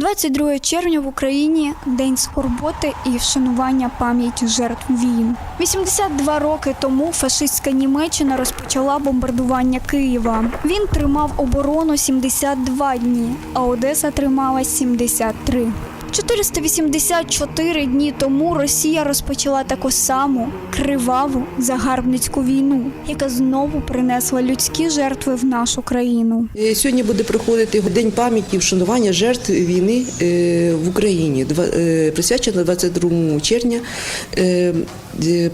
22 червня в Україні день скорботи і вшанування пам'яті жертв війн. 82 роки тому фашистська Німеччина розпочала бомбардування Києва. Він тримав оборону 72 дні, а Одеса тримала 73. 484 дні тому Росія розпочала таку саму криваву загарбницьку війну, яка знову принесла людські жертви в нашу країну. Е, Сьогодні буде проходити день пам'яті вшанування жертв війни е, в Україні, е, присвячено 22 червня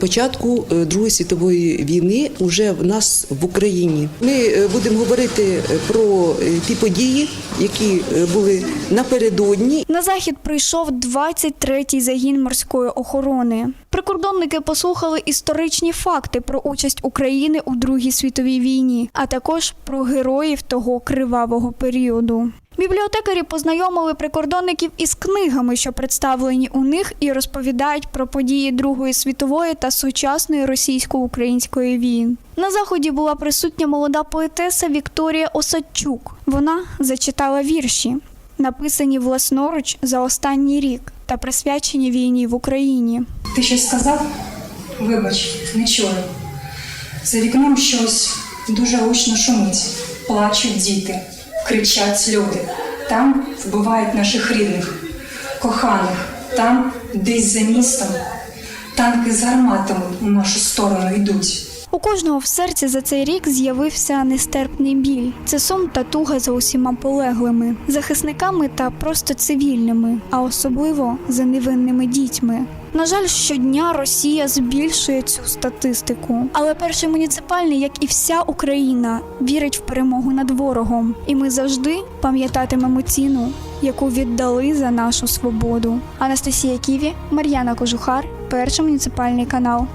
початку Другої світової війни уже в нас в Україні. Ми будемо говорити про ті події, які були напередодні На захід прийшов 23-й загін морської охорони. Прикордонники послухали історичні факти про участь України у Другій світовій війні, а також про героїв того кривавого періоду. Бібліотекарі познайомили прикордонників із книгами, що представлені у них, і розповідають про події Другої світової та сучасної російсько-української війн. На заході була присутня молода поетеса Вікторія Осадчук. Вона зачитала вірші, написані власноруч за останній рік та присвячені війні в Україні. Ти щось сказав? Вибач, не чую. За вікном щось дуже гучно шумить, плачуть діти, кричать люди. Там вбивають наших рідних, коханих, там, десь за містом, танки з гарматами у нашу сторону йдуть. У кожного в серці за цей рік з'явився нестерпний біль. Це сум та туга за усіма полеглими, захисниками та просто цивільними, а особливо за невинними дітьми. На жаль, щодня Росія збільшує цю статистику. Але перший муніципальний, як і вся Україна, вірить в перемогу над ворогом. І ми завжди пам'ятатимемо ціну, яку віддали за нашу свободу. Анастасія Ківі, Мар'яна Кожухар, перший муніципальний канал.